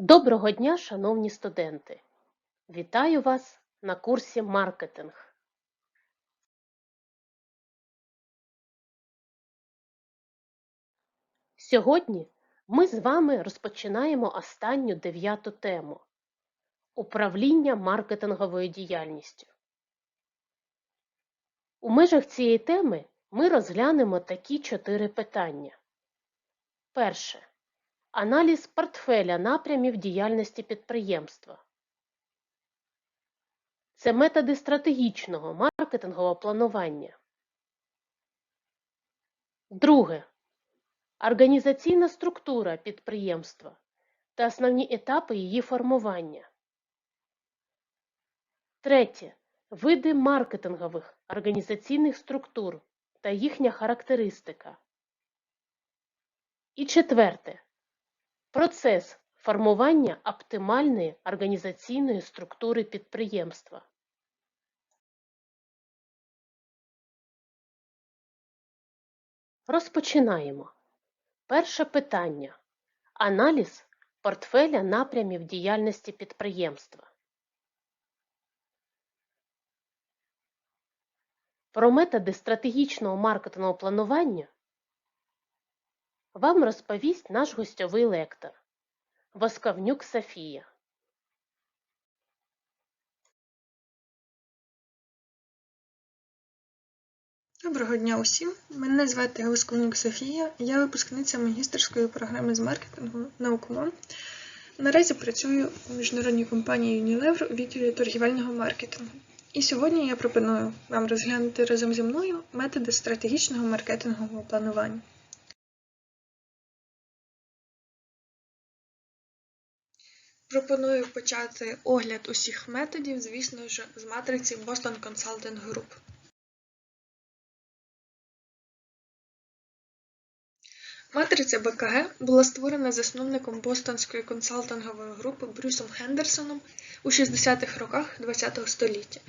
Доброго дня, шановні студенти! Вітаю вас на курсі маркетинг. Сьогодні ми з вами розпочинаємо останню дев'яту тему управління маркетинговою діяльністю. У межах цієї теми ми розглянемо такі чотири питання. Перше. Аналіз портфеля напрямів діяльності підприємства. Це методи стратегічного маркетингового планування. Друге. Організаційна структура підприємства та основні етапи її формування. Третє. Види маркетингових організаційних структур та їхня характеристика. І четверте. Процес формування оптимальної організаційної структури підприємства. Розпочинаємо. Перше питання. Аналіз портфеля напрямів діяльності підприємства. Про методи стратегічного маркетингового планування вам розповість наш гостьовий лектор Восковнюк Софія. Доброго дня усім! Мене звати Восковнюк Софія, я випускниця магістерської програми з маркетингу наукомом. Наразі працюю у міжнародній компанії Unilever у відділі торгівельного маркетингу. І сьогодні я пропоную вам розглянути разом зі мною методи стратегічного маркетингового планування. Пропоную почати огляд усіх методів, звісно ж, з матриці Boston Consulting Group. Матриця БКГ була створена засновником Бостонської консалтингової групи Брюсом Хендерсоном у 60-х роках ХХ століття.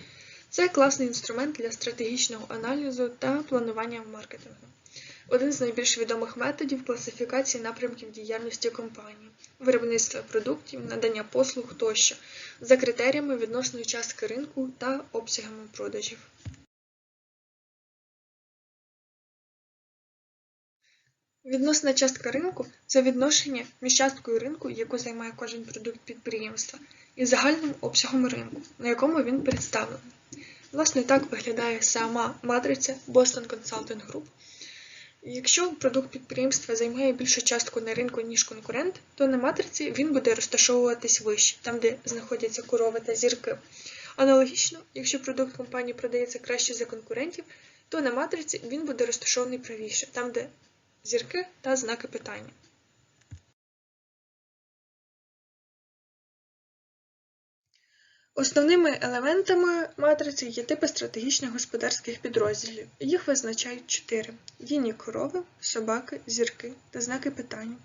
Це класний інструмент для стратегічного аналізу та планування маркетингу. Один з найбільш відомих методів класифікації напрямків діяльності компанії, виробництва продуктів, надання послуг тощо, за критеріями відносної частки ринку та обсягами продажів. Відносна частка ринку це відношення між часткою ринку, яку займає кожен продукт підприємства, і загальним обсягом ринку, на якому він представлений. Власне, так виглядає сама матриця Boston Consulting Group. Якщо продукт підприємства займає більшу частку на ринку, ніж конкурент, то на матриці він буде розташовуватись вище, там де знаходяться корови та зірки. Аналогічно, якщо продукт компанії продається краще за конкурентів, то на матриці він буде розташований правіше, там де зірки та знаки питання. Основними елементами матриці є типи стратегічних господарських підрозділів. Їх визначають чотири: дійні корови, собаки, зірки та знаки питання.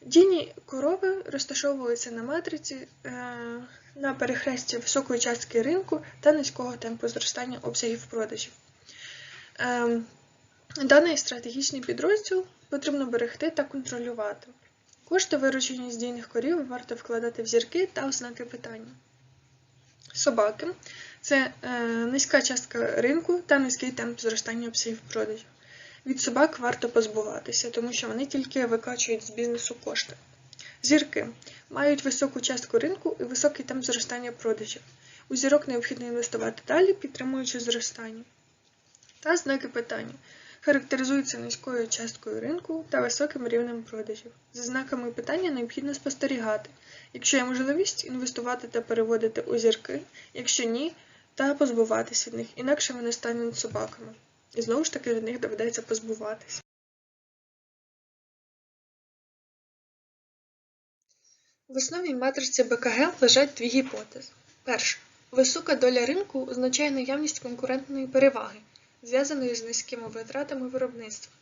Дійні корови розташовуються на матриці е, на перехресті високої частки ринку та низького темпу зростання обсягів продажів. Е, Даний стратегічний підрозділ потрібно берегти та контролювати. Кошти, виручені з дійних корів, варто вкладати в зірки та ознаки питання. Собаки це е, низька частка ринку та низький темп зростання обсягів продажів. Від собак варто позбуватися, тому що вони тільки викачують з бізнесу кошти. Зірки мають високу частку ринку і високий темп зростання продажів. У зірок необхідно інвестувати далі, підтримуючи зростання. Та знаки питання характеризуються низькою часткою ринку та високим рівнем продажів. За знаками питання необхідно спостерігати, якщо є можливість інвестувати та переводити у зірки, якщо ні, та позбуватись від них, інакше вони стануть собаками. І знову ж таки від них доведеться позбуватись. В основі матриці БКГ лежать дві гіпотези. Перша. Висока доля ринку означає наявність конкурентної переваги зв'язаної з низькими витратами виробництва,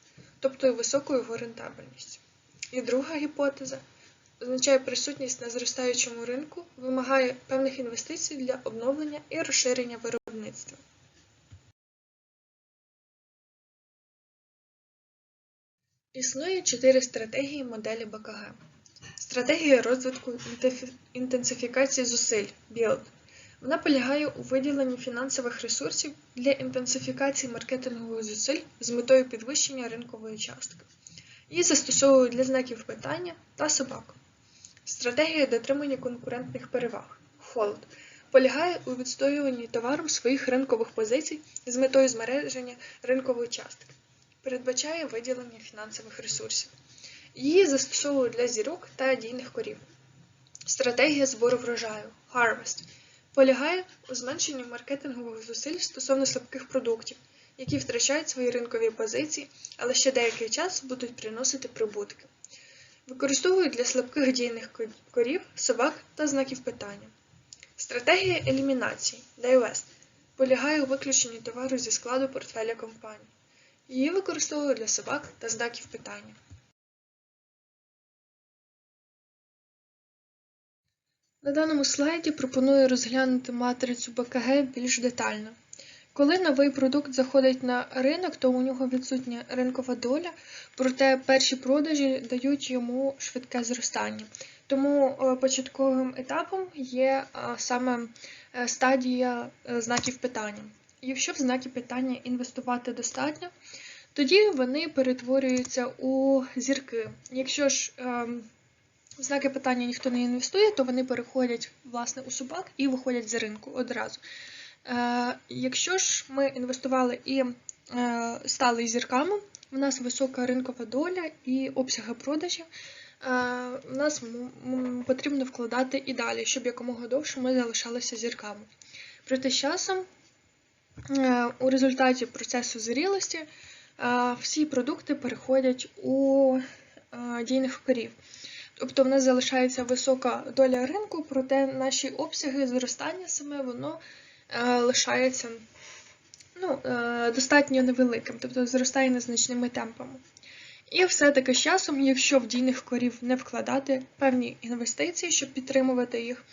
тобто і високою його рентабельністю. І друга гіпотеза означає присутність на зростаючому ринку, вимагає певних інвестицій для обновлення і розширення виробництва. Існує чотири стратегії моделі БКГ. Стратегія розвитку інтенсифікації зусиль BUILD. Вона полягає у виділенні фінансових ресурсів для інтенсифікації маркетингових зусиль з метою підвищення ринкової частки. Її застосовують для знаків питання та собак. Стратегія дотримання конкурентних переваг HOLD полягає у відстоюванні товаром своїх ринкових позицій з метою змереження ринкової частки. Передбачає виділення фінансових ресурсів. Її застосовують для зірок та дійних корів. Стратегія збору врожаю Harvest полягає у зменшенні маркетингових зусиль стосовно слабких продуктів, які втрачають свої ринкові позиції, але ще деякий час будуть приносити прибутки. Використовують для слабких дійних корів, собак та знаків питання. Стратегія елімінації Divest полягає у виключенні товару зі складу портфеля компанії. Її використовують для собак та знаків питання. На даному слайді пропоную розглянути матрицю БКГ більш детально. Коли новий продукт заходить на ринок, то у нього відсутня ринкова доля, проте перші продажі дають йому швидке зростання. Тому е, початковим етапом є е, саме е, стадія знаків питання. Якщо в знаки питання інвестувати достатньо, тоді вони перетворюються у зірки. Якщо ж ем, в знаки питання ніхто не інвестує, то вони переходять власне у собак і виходять з ринку одразу. Е, якщо ж ми інвестували і е, стали зірками, в нас висока ринкова доля і обсяги продажів, е, в нас потрібно вкладати і далі, щоб якомога довше ми залишалися зірками. Проте з часом, у результаті процесу зрілості, всі продукти переходять у дійних корів. Тобто в нас залишається висока доля ринку, проте наші обсяги зростання саме воно лишається ну, е, достатньо невеликим, тобто зростає незначними темпами. І все-таки з часом, якщо в дійних корів не вкладати певні інвестиції, щоб підтримувати їх,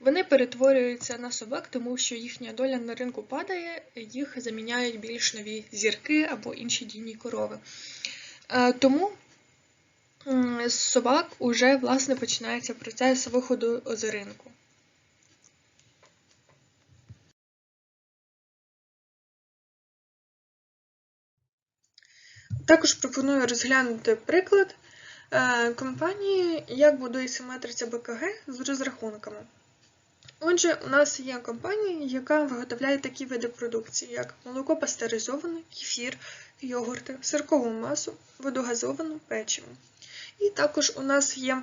вони перетворюються на собак, тому що їхня доля на ринку падає, їх заміняють більш нові зірки або інші дійні корови. Е, Тому з собак уже власне починається процес виходу з ринку. Також пропоную розглянути приклад е, компанії, як будується матриця БКГ з розрахунками. Отже, у нас є компанія, яка виготовляє такі види продукції, як молоко пастеризоване, кефір, йогурти, сиркову масу, водогазоване, печиво. І також у нас є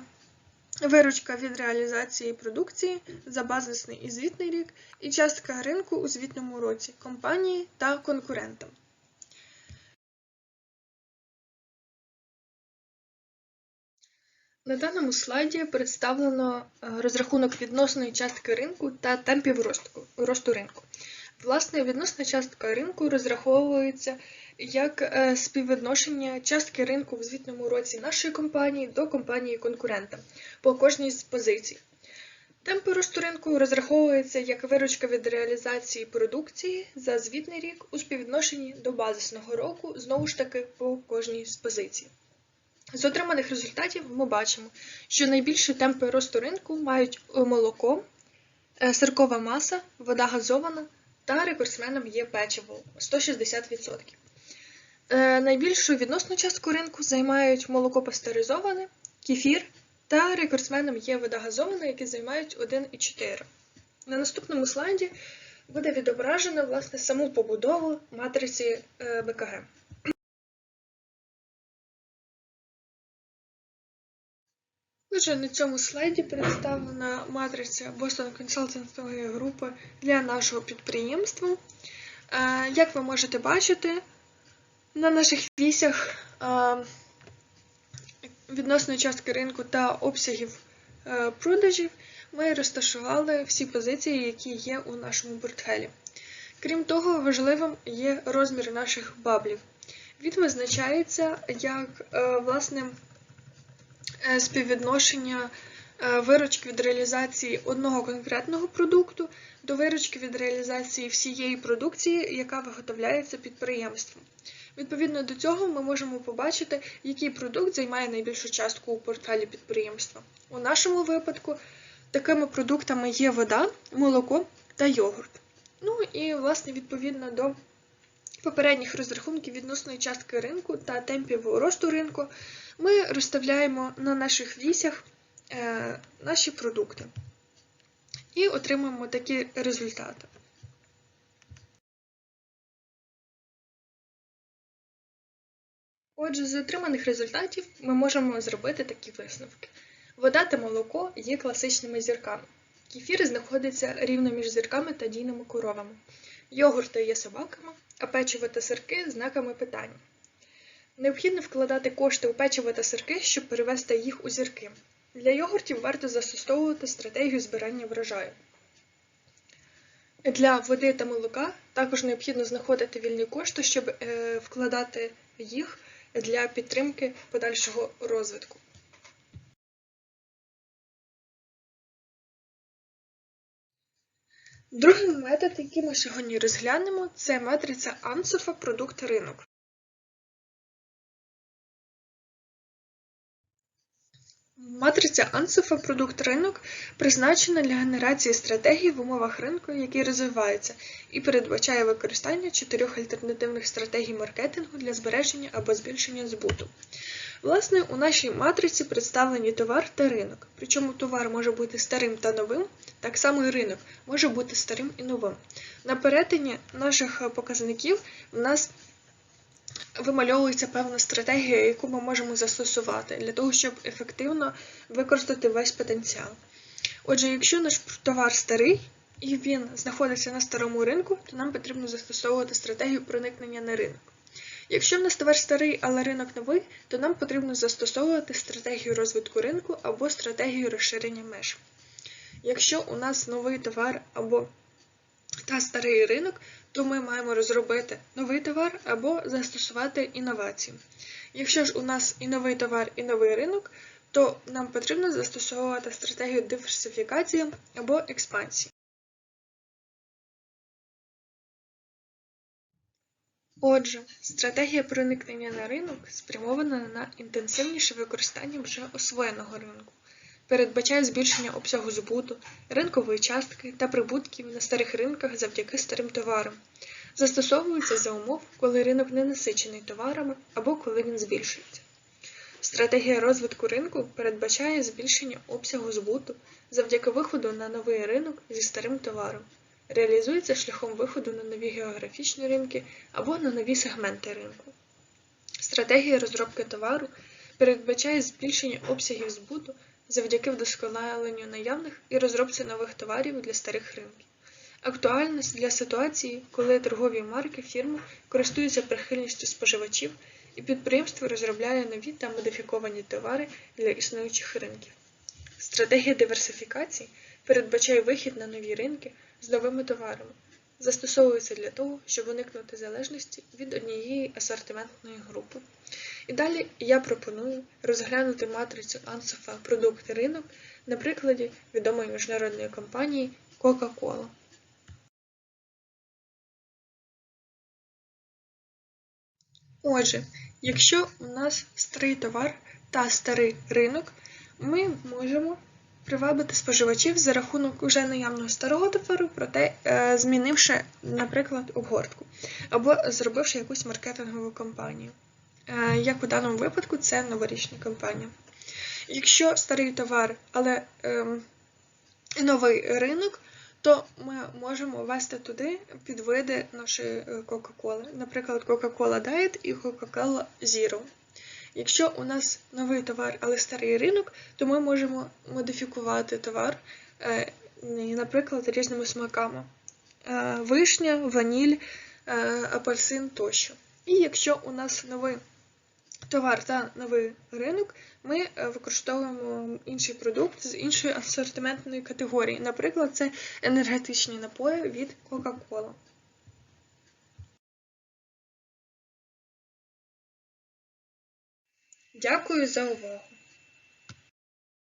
виручка від реалізації продукції за базисний і звітний рік, і частка ринку у звітному році компанії та конкурентам. На даному слайді представлено е, розрахунок відносної частки ринку та темпів росту, росту ринку. Власне, відносна частка ринку розраховується як е, співвідношення частки ринку в звітному році нашої компанії до компанії конкурента по кожній з позицій. Темпи росту ринку розраховуються як виручка від реалізації продукції за звітний рік у співвідношенні до базисного року, знову ж таки по кожній з позицій. З отриманих результатів ми бачимо, що найбільші темпи росту ринку мають е, молоко, е, сиркова маса, вода газована та рекордсменом є печиво 160%. Е, Найбільшу відносну частку ринку займають молоко пастеризоване, кефір та рекордсменом є вода газована, які займають 1,4. На наступному слайді буде відображено власне саму побудову матриці БКГ. Отже, на цьому слайді представлена матриця Boston консалтингової групи для нашого підприємства. Е, Як ви можете бачити, на наших вісях е, відносної частки ринку та обсягів е, продажів ми розташували всі позиції, які є у нашому портфелі. Крім того, важливим є розмір наших баблів. Він визначається як власне е, співвідношення е, виручки від реалізації одного конкретного продукту до виручки від реалізації всієї продукції, яка виготовляється підприємством. Відповідно до цього ми можемо побачити, який продукт займає найбільшу частку у портфелі підприємства. У нашому випадку такими продуктами є вода, молоко та йогурт. Ну і, власне, відповідно до попередніх розрахунків відносної частки ринку та темпів росту ринку, ми розставляємо на наших вісях е, наші продукти і отримуємо такі результати. Отже, з отриманих результатів ми можемо зробити такі висновки. Вода та молоко є класичними зірками. Кефір знаходиться рівно між зірками та дійними коровами. Йогурти є собаками, а печиво та сирки знаками питання. Необхідно вкладати кошти у печиво та сирки, щоб перевести їх у зірки. Для йогуртів варто застосовувати стратегію збирання врожаю. Для води та молока також необхідно знаходити вільні кошти, щоб е, вкладати їх для підтримки подальшого розвитку. Другий метод, який ми сьогодні розглянемо, це матриця Ансофа продукт ринок. Матриця Ансофа продукт ринок призначена для генерації стратегій в умовах ринку, який розвивається, і передбачає використання чотирьох альтернативних стратегій маркетингу для збереження або збільшення збуту. Власне, у нашій матриці представлені товар та ринок. Причому товар може бути старим та новим, так само і ринок може бути старим і новим. На перетині наших показників в нас вимальовується певна стратегія, яку ми можемо застосувати для того, щоб ефективно використати весь потенціал. Отже, якщо наш товар старий і він знаходиться на старому ринку, то нам потрібно застосовувати стратегію проникнення на ринок. Якщо в нас товар старий, але ринок новий, то нам потрібно застосовувати стратегію розвитку ринку або стратегію розширення меж. Якщо у нас новий товар або та старий ринок, то ми маємо розробити новий товар або застосувати інновації. Якщо ж у нас і новий товар, і новий ринок, то нам потрібно застосовувати стратегію диверсифікації або експансії. Отже, стратегія проникнення на ринок спрямована на інтенсивніше використання вже освоєного ринку, передбачає збільшення обсягу збуту, ринкової частки та прибутків на старих ринках завдяки старим товарам, застосовується за умов, коли ринок не насичений товарами або коли він збільшується. Стратегія розвитку ринку передбачає збільшення обсягу збуту завдяки виходу на новий ринок зі старим товаром, реалізується шляхом виходу на нові географічні ринки або на нові сегменти ринку. Стратегія розробки товару передбачає збільшення обсягів збуту завдяки вдосконаленню наявних і розробці нових товарів для старих ринків. Актуальність для ситуації, коли торгові марки фірми користуються прихильністю споживачів і підприємство розробляє нові та модифіковані товари для існуючих ринків. Стратегія диверсифікації передбачає вихід на нові ринки з новими товарами, застосовується для того, щоб уникнути залежності від однієї асортиментної групи. І далі я пропоную розглянути матрицю Ансофа продукти ринок на прикладі відомої міжнародної компанії Coca-Cola. Отже, якщо у нас старий товар та старий ринок, ми можемо привабити споживачів за рахунок уже наявного старого товару, проте е, змінивши, наприклад, обгортку, або зробивши якусь маркетингову кампанію. Е, як у даному випадку, це новорічна кампанія. Якщо старий товар, але е, новий ринок, то ми можемо ввести туди підвиди нашої Coca-Cola, наприклад, Coca-Cola Diet і Coca-Cola Zero. Якщо у нас новий товар, але старий ринок, то ми можемо модифікувати товар, е, наприклад, різними смаками: е, вишня, ваніль, е, апельсин тощо. І якщо у нас новий товар та новий ринок, ми використовуємо інший продукт з іншої асортиментної категорії. Наприклад, це енергетичні напої від Coca-Cola. Дякую за увагу!